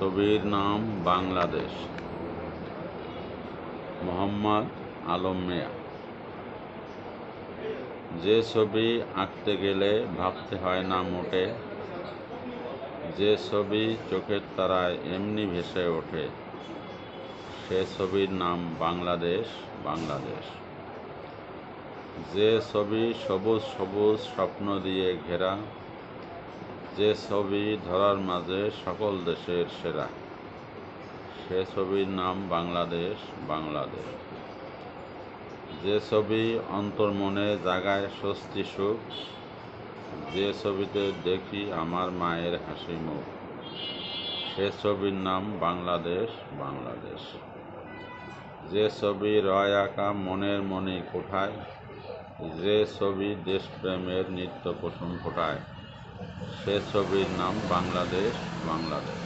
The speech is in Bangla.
ছবির নাম বাংলাদেশ। মোহাম্মদ আলম মিয়া। যে ছবি আঁকতে গেলে ভাবতে হয় না মোটে। যে ছবি চোখের তারায় এমনি ভেসে ওঠে, সে ছবির নাম বাংলাদেশ বাংলাদেশ। যে ছবি সবুজ সবুজ স্বপ্ন দিয়ে ঘেরা যে ছবি ধরার মাঝে সকল দেশের সেরা, সে ছবির নাম বাংলাদেশ বাংলাদেশ। যে ছবি অন্তর্মনে জাগায় স্বস্তি সুখ, যে ছবিতে দেখি আমার মায়ের হাসি মুখ, সে ছবির নাম বাংলাদেশ বাংলাদেশ। যে ছবি রয় আঁকা মনের মনে কোঠায়, যে ছবি দেশপ্রেমের নিত্য পোষণ ফোটায় সে ছবির নাম বাংলাদেশ বাংলাদেশ।